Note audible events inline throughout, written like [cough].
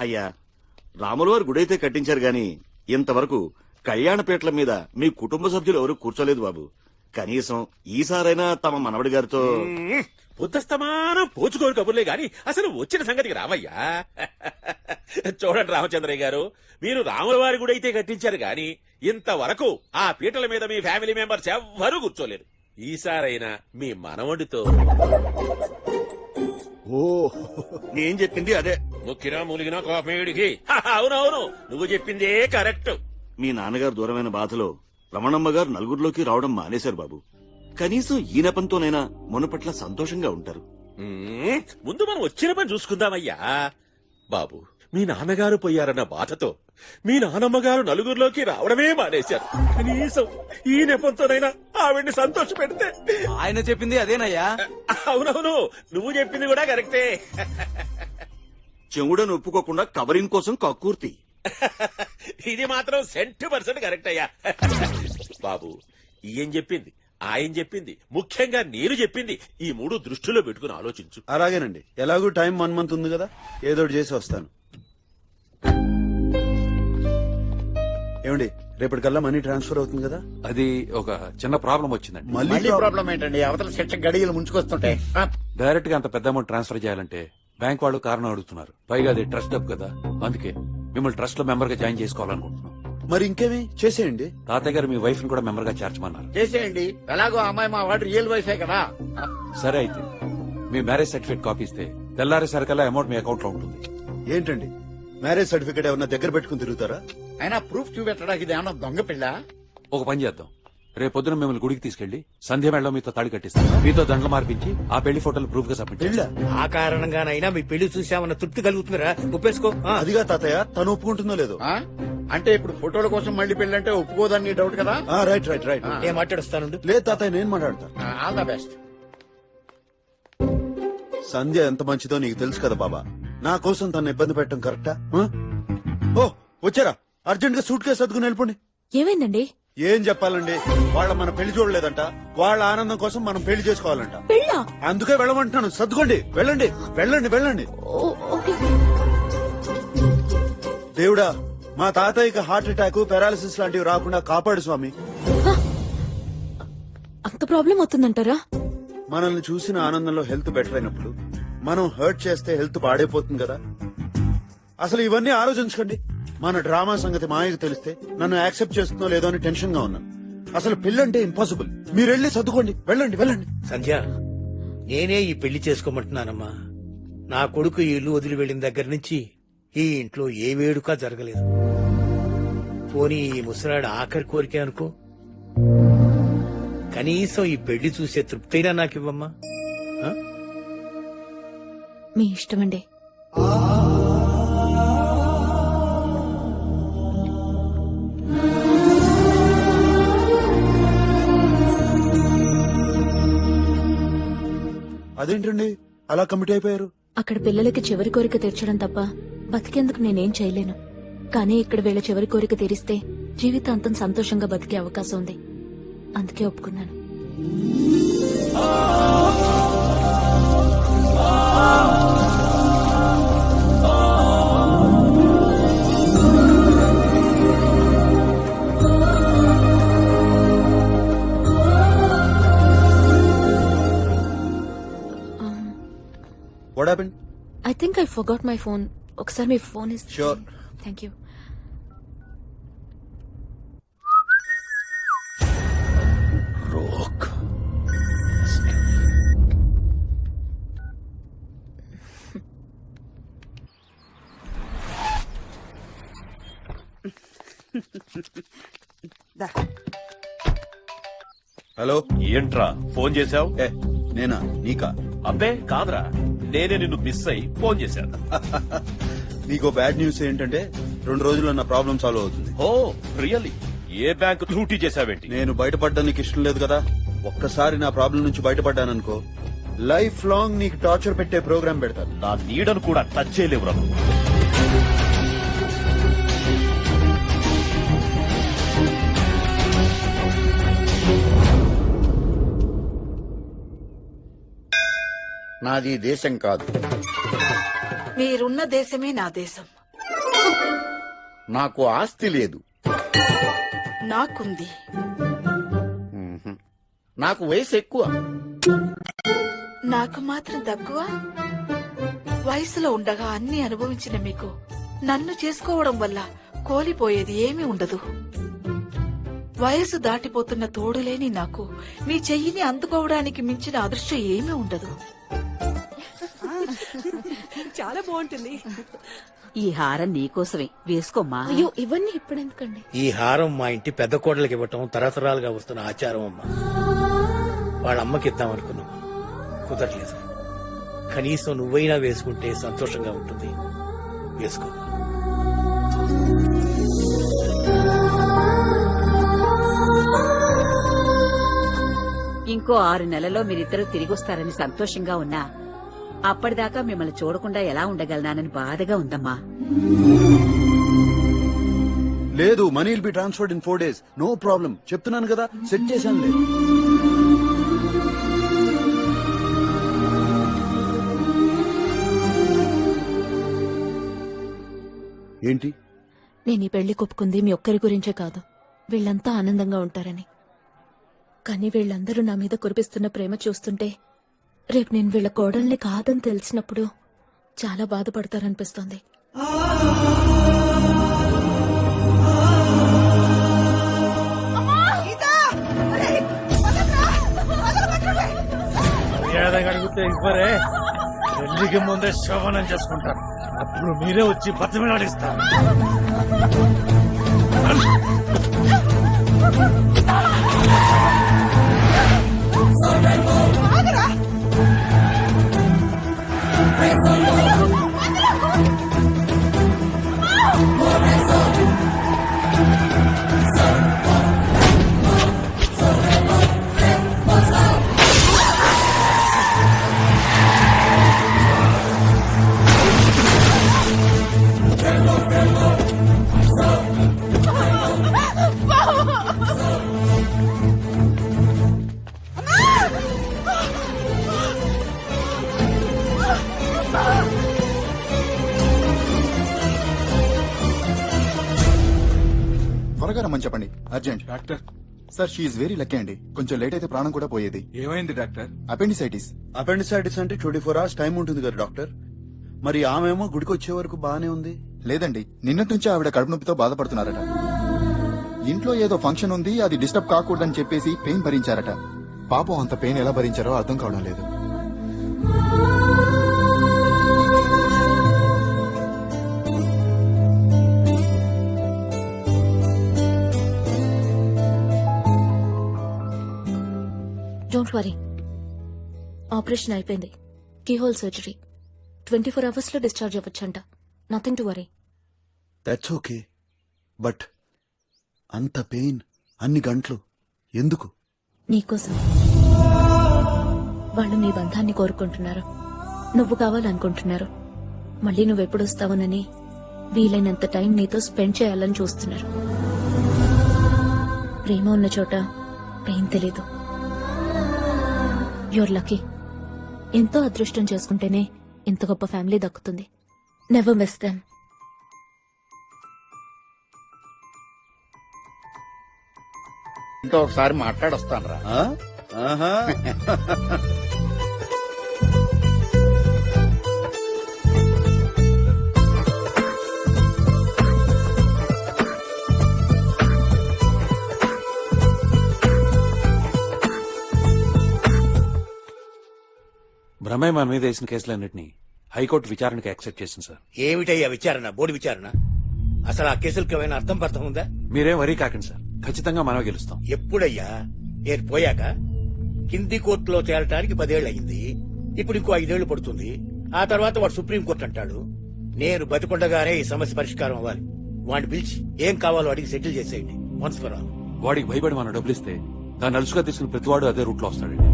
అయ్యా రాముల వారి గుడైతే కట్టించారు గాని ఇంతవరకు కళ్యాణపేటల మీద మీ కుటుంబ సభ్యులు ఎవరు కూర్చోలేదు బాబు. కనీసం ఈసారైనా తమ మనవడి గారితో. బుద్ధస్తమానం పోచుకోరు కబుర్లే గాని అసలు వచ్చిన సంగతికి రావయ్యా. చూడండి రామచంద్రయ్య గారు మీరు రాముల వారి గుడి అయితే కట్టించారు గాని ఇంతవరకు ఆ పీటల మీద మీ ఫ్యామిలీ మెంబర్స్ ఎవ్వరూ కూర్చోలేరు ఈసారైనా మీ మనవడితో ఓ నేను చెప్పింది అదే. ముక్కినా మూలిగినా కోపమేడికి అవునవును నువ్వు చెప్పిందే కరెక్ట్. మీ నాన్నగారు దూరమైన బాధలో రమణమ్మ గారు నలుగురిలోకి రావడం మానేశారు బాబు. కనీసం ఈ నెపంతోనైనా మునపట్ల సంతోషంగా ఉంటారు. ముందు మనం వచ్చిన పని చూసుకుందామయ్యా. బాబు మీ నాన్నగారు పోయారన్న బాధతో మీ నానమ్మగారు నలుగురిలోకి రావడమే మానేశారు. కనీసం ఈ నెపంతోనైనా ఆవిడ్ని సంతోష పెడితే. ఆయన చెప్పింది అదేనయ్యా? అవునవును నువ్వు చెప్పింది కూడా కరెక్టే. చెవుడను ఒప్పుకోకుండా కవరింగ్ కోసం కక్కుర్తి. ఇది మాత్రం సెంట్ పర్సెంట్ కరెక్ట్ అయ్యా. బాబు ఈయన చెప్పింది ఆయన చెప్పింది ముఖ్యంగా నేను చెప్పింది ఈ మూడు దృష్టిలో పెట్టుకుని ఆలోచించు. అలాగేనండి. ఎలాగూ టైం వన్ మంత్ ఉంది కదా ఏదో ఒకటి చేసి వస్తాను. ఏమండి రేపటికల్లా మనీ ట్రాన్స్ఫర్ అవుతుంది కదా? అది ఒక చిన్న ప్రాబ్లం వచ్చిందండి. మళ్ళీ ప్రాబ్లం- ఏంటండి అవతల శిక్ష గడియలు ముంచుకొస్తుంటే. ఆ, డైరెక్ట్గా అంత పెద్ద అమౌంట్ ట్రాన్స్ఫర్ చేయాలంటే బ్యాంక్ వాళ్ళు కారణం అడుగుతున్నారు. పైగా అది ట్రస్ట్ డబ్బు కదా. అందుకే మిమ్మల్ని ట్రస్ట్లో మెంబర్గా జాయిన్ చేసుకోవాలనుకుంటున్నాం. మరి ఇంకేమి? చేసేయండి. తాతయ్య గారు మీ వైఫ్ని కూడా మెంబర్గా చేర్చమన్నారు. చేసేయండి. ఎలాగో ఆ అమ్మాయి మా వాడు రియల్ వైఫే కదా. సరే అయితే మీ మ్యారేజ్ సర్టిఫికేట్ కాపీ ఇస్తే తెల్లారేసరికల్లా అమౌంట్ మీ అకౌంట్లో ఉంటుంది. ఏంటండి? మ్యారేజ్ సర్టిఫికేట్ ఏమన్నా దగ్గర పెట్టుకుని తిరుగుతారా? అయినా ప్రూఫ్ చూపెట్టడానికి ఇది ఏమన్నా దొంగ పిల్ల ఒక పని చేద్దాం. రేపు పొద్దున మిమ్మల్ని గుడికి తీసుకెళ్ళి సంధ్య మేళలో మీతో తాడి కట్టిస్తాం మీతో దండలు మార్పించి ఆ పెళ్ళి ఫోటోలు ప్రూఫ్గా సబ్మిట్ పెళ్ళా. ఆ కారణంగానైనా మీ పెళ్ళి చూసామన్న తృప్తి కలుగుతుందిరా. ఒప్పేసుకో. ఆ. అదిగా తాతయ్య తను ఒప్పుకుంటుందో లేదో? ఆ? అంటే ఇప్పుడు ఫోటోల కోసం మళ్ళీ పెళ్ళంటే ఒప్పుకోదని నీ డౌట్ కదా? ఆ, రైట్ రైట్ రైట్. నేను మాట్లాడుస్తానుండు? లేదు తాతయ్య నేను మాట్లాడతా ఆల్ ద బెస్ట్ సంధ్య ఎంత మంచిదో నీకు తెలుసు కదా బాబా. నా కోసం తను ఇబ్బంది పెట్టడం కరెక్టా? ఆ? ఓ వచ్చారా? అర్జెంట్గా సూట్ కేసు సర్దుకుని వెళ్ళిపోండి. ఏమైందండి? ఏం చెప్పాలండి? వాళ్ళ మన పెళ్ళి చూడలేదంట. వాళ్ళ ఆనందం కోసం మనం పెళ్ళి చేసుకోవాలంట. పెళ్ళా? అందుకే వెళ్ళమంటున్నాను. సర్దుకోండి. వెళ్ళండి. వెళ్ళండి వెళ్ళండి. ఓ- ఓకే. దేవుడా మా తాతయ్యకి హార్ట్ అటాక్ పారాలిసిస్ లాంటివి రాకుండా కాపాడు స్వామి. అంత ప్రాబ్లం అవుతుందంటారా? మనల్ని చూసిన ఆనందంలో హెల్త్ బెటర్ అయినప్పుడు మనం హర్ట్ చేస్తే హెల్త్ పాడైపోతుంది కదా. అసలు ఇవన్నీ ఆలోచించకండి. మన డ్రామా సంగతి మాయకు తెలిస్తే నన్ను యాక్సెప్ట్ చేస్తుందో లేదో అని టెన్షన్గా ఉన్నాను. అసలు పెళ్ళంటే ఇంపాసిబుల్. మీరు వెళ్ళి చదువుకోండి వెళ్ళండి వెళ్ళండి. సంధ్య నేనే ఈ పెళ్ళి చేసుకోమంటున్నానమ్మా. నా కొడుకు ఈ ఇల్లు వదిలి వెళ్ళిన దగ్గర నుంచి ఈ ఇంట్లో ఏ వేడుక జరగలేదు. పోనీ ఈ ముసలాడు ఆఖరి కోరికే అనుకో. కనీసం ఈ పెళ్ళి చూసే తృప్తైనా నాకివ్వమ్మా. ఆ? మీ ఇష్టమండి. అదేంటండి? అలా కమిట్ అయిపోయారు. అక్కడ పిల్లలకి చివరి కోరిక తీర్చడం తప్ప బతికేందుకు నేనేం చేయలేను. కానీ ఇక్కడ వీళ్ళ చివరి కోరిక తీరిస్తే జీవితాంతం సంతోషంగా బతికే అవకాశం ఉంది. అందుకే ఒప్పుకున్నాను. What happen I think I forgot my phone ఒకసారి మీ ఫోన్ ఇస్ Sure. థ్యాంక్ యూ రోక్ హలో ఏంట్రా? ఫోన్ చేశావు? ఏ నేనా? నీకా? అబ్బే కాదురా. నేనే నిన్ను మిస్ అయి ఫోన్ చేశాను. [laughs] నీకు బ్యాడ్ న్యూస్ ఏంటంటే రెండు రోజుల్లో నా ప్రాబ్లం సాల్వ్ అవుతుంది. Oh really? ఏ బ్యాంక్ లూటీ చేశావేంటి? నేను బయటపడడానికి ఇష్టం లేదు కదా. ఒక్కసారి నా ప్రాబ్లం నుంచి బయటపడ్డాననుకో లైఫ్ లాంగ్ నీకు టార్చర్ పెట్టే ప్రోగ్రామ్ పెడతాను. నా నీడను కూడా టచ్ చేయలేవురా నువ్వు. నాది దేశం కాదు. మీరున్న దేశమే నా దేశం. నాకు ఆస్తి లేదు. నాకుంది. నాకు వయసు ఎక్కువ. నాకు మాత్రం తక్కువ. వయసులో ఉండగా అన్ని అనుభవించిన మీకు. నన్ను చేసుకోవడం వల్ల కోల్పోయేది ఏమీ ఉండదు. వయసు దాటిపోతున్న తోడులేని నాకు. మీ చెయ్యిని అందుకోవడానికి మించిన అదృష్టం ఏమీ ఉండదు. [laughs] చాలా బాగుంటుంది. ఈ హారం నీకోసమే వేసుకోమ్మా. అయ్యో ఇవన్నీ ఇప్పుడెందుకండి? ఈ హారం మా ఇంటి పెద్ద కోడలికి ఇవ్వటం తరతరాలుగా వస్తున్న ఆచారం అమ్మా. వాళ్ళ అమ్మకి ఇద్దాం అనుకున్నాం. కుదరలేదు. కనీసం నువ్వైనా వేసుకుంటే సంతోషంగా ఉంటుంది. వేసుకో. ఇంకో ఆరు నెలలో మీరిద్దరూ తిరిగొస్తారని సంతోషంగా ఉన్నా. అప్పటిదాకా మిమ్మల్ని చూడకుండా ఎలా ఉండగలనానని బాధగా ఉందమ్మా. లేదు money will be transferred in four days no problem చెప్తున్నాను కదా సెట్ చేశాను లేదు ఏంటి? నేను ఈ పెళ్ళి కొప్పుకుంది మీ ఒక్కరి గురించే కాదు. వీళ్ళంతా ఆనందంగా ఉంటారని. కానీ వీళ్ళందరూ నా మీద కురిపిస్తున్న ప్రేమ చూస్తుంటే రేపు నేను వీళ్ళ కోడల్ని కాదని తెలిసినప్పుడు చాలా బాధపడతారనిపిస్తోంది. మర్యాదగా అడిగితే ఇవ్వరే. పెళ్ళికి ముందే శోభనం చేసుకుంటారు. అప్పుడు మీరే వచ్చి బతిమలాడిస్తారు త్వరగా రమ్మని చెప్పండి. Urgent. Doctor. Sir she very lucky అండి. కొంచెం లేట్ అయితే ప్రాణం కూడా పోయేది. ఏమైంది డాక్టర్? అపెండిసైటిస్. అపెండిసైటిస్ అంటే ట్వంటీ ఫోర్ అవర్స్ టైం ఉంటుంది కదా డాక్టర్? మరి ఆమెమో గుడికి వచ్చే వరకు బానే ఉంది? లేదండి. నిన్నటి నుంచి ఆవిడ కడుపు నొప్పితో బాధపడుతున్నారట. ఇంట్లో ఏదో ఫంక్షన్ ఉంది అది డిస్టర్బ్ కాకూడదని చెప్పేసి పెయిన్ భరించారట. పాపం అంత పెయిన్ ఎలా భరించారో అర్థం కావడం లేదు. Don't worry. ఆపరేషన్ అయిపోయింది. Keyhole surgery. ట్వంటీ ఫోర్ అవర్స్లో discharge అవ్వచ్చంట. Nothing to worry. That's okay but అంత పెయిన్ అన్ని గంటలు. ఎందుకు? నీకోసం. వాళ్ళు నీ బంధాన్ని కోరుకుంటున్నారు. నువ్వు కావాలనుకుంటున్నారు. మళ్ళీ నువ్వెప్పుడు వస్తావునని వీలైనంత టైం నీతో స్పెండ్ చేయాలని చూస్తున్నారు. ప్రేమ ఉన్న చోట పెయిన్ తెలీదు యువర్ లక్కీ ఎంతో అదృష్టం చేసుకుంటేనే ఇంత గొప్ప ఫ్యామిలీ దక్కుతుంది. నెవర్ మిస్ దెమ్ ఇంకా ఒకసారి మాట్లాడొస్తాను రా [laughs] బ్రహ్మయ్య మన మీద వేసిన కేసులన్నింటినీ హైకోర్టు విచారణకు యాక్సెప్ట్ చేసింది సార్. ఏమిటయ్యా విచారణ బోర్డు విచారణ? అసలు ఆ కేసులకు ఏమైనా అర్థం పర్థం ఉందా? మీరేం వరీ కాకండి సార్. ఖచ్చితంగా మనమే గెలుస్తాం. ఎప్పుడయ్యా? నేను పోయాక కింది కోర్టులో తేలటానికి పదేళ్ళు అయింది. ఇప్పుడు ఇంకో ఐదేళ్ళు పడుతుంది. ఆ తర్వాత వాడు సుప్రీం కోర్టు అంటాడు నేను బతికొండగానే ఈ సమస్య పరిష్కారం అవ్వాలి. వాడిని పిలిచి ఏం కావాలో అడిగి సెటిల్ చేసేయండి. Once for all. వాడికి భయపడి మనం డబ్బులు ఇస్తే దాన్ని అలుసుగా తీసుకుని ప్రతివాడు అదే రూట్లో వస్తాడండి.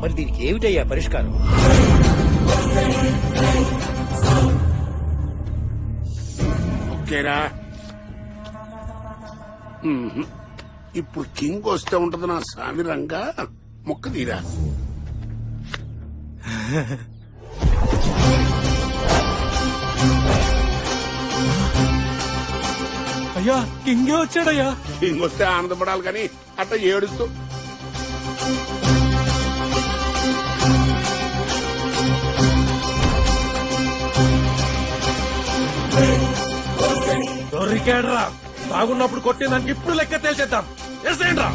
మరి దీనికి ఏమిటయ్యా పరిష్కారం? ఓకేరా. ఇప్పుడు కింగ్ వస్తే ఉంటది నా స్వామి రంగా. మొక్క తీరా. అయ్యా కింగే వచ్చాడయ్యా. ఇంకొస్తే ఆనందపడాలి కానీ అట్ట ఏడుస్తూ. ఇంకేడ్రా బాగున్నప్పుడు కొట్టిన దానికి ఇప్పుడు లెక్క తేల్చేద్దాం. వేసేయండి రా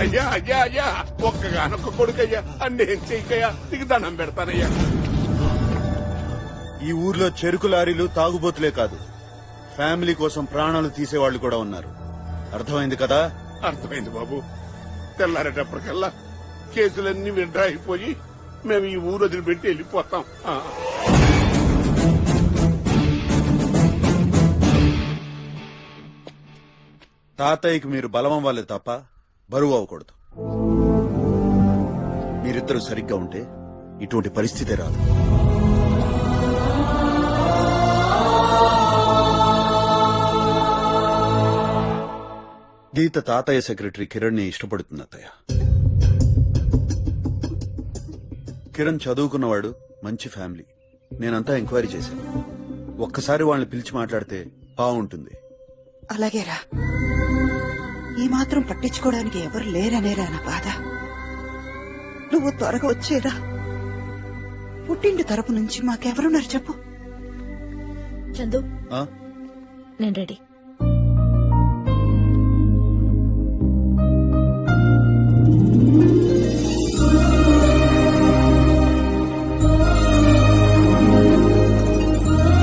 అయ్యా అయ్యా అయ్యా. ఒక్కగానొక్క కొడుకయ్యా. అన్నేం చెయ్యకయ్యా నీకు దండం పెడతానయ్యా. ఈ ఊర్లో చెరుకు లారీలు తాగుబోతులే కాదు. ఫ్యామిలీ కోసం ప్రాణాలు తీసేవాళ్ళు కూడా ఉన్నారు. అర్థమైంది కదా? అర్థమైంది బాబు. తెల్లారేటప్పటికల్లా కేసులన్నీ విడ్రా అయిపోయి మేము ఈ ఊరు వదిలిపెట్టి వెళ్ళిపోతాం. తాతయ్యకి మీరు బలం అవ్వాలి తప్ప బరువు అవ్వకూడదు. మీరిద్దరూ సరిగ్గా ఉంటే ఇటువంటి పరిస్థితి రాదు. గీత తాతయ్య సెక్రటరీ కిరణ్ని ఇష్టపడుతుంది అత్తయ్య. కిరణ్ చదువుకున్నవాడు మంచి ఫ్యామిలీ. నేనంతా ఎంక్వైరీ చేశాను. ఒక్కసారి వాళ్ళని పిలిచి మాట్లాడితే బాగుంటుంది. అలాగేరా. ఈ మాత్రం పట్టించుకోవడానికి ఎవరు లేరనేరా నా బాధ. నువ్వు త్వరగా వచ్చేరా. పుట్టింటి తరపు నుంచి మాకెవరున్నారు చెప్పు. చందు. ఆ? నేను రెడీ.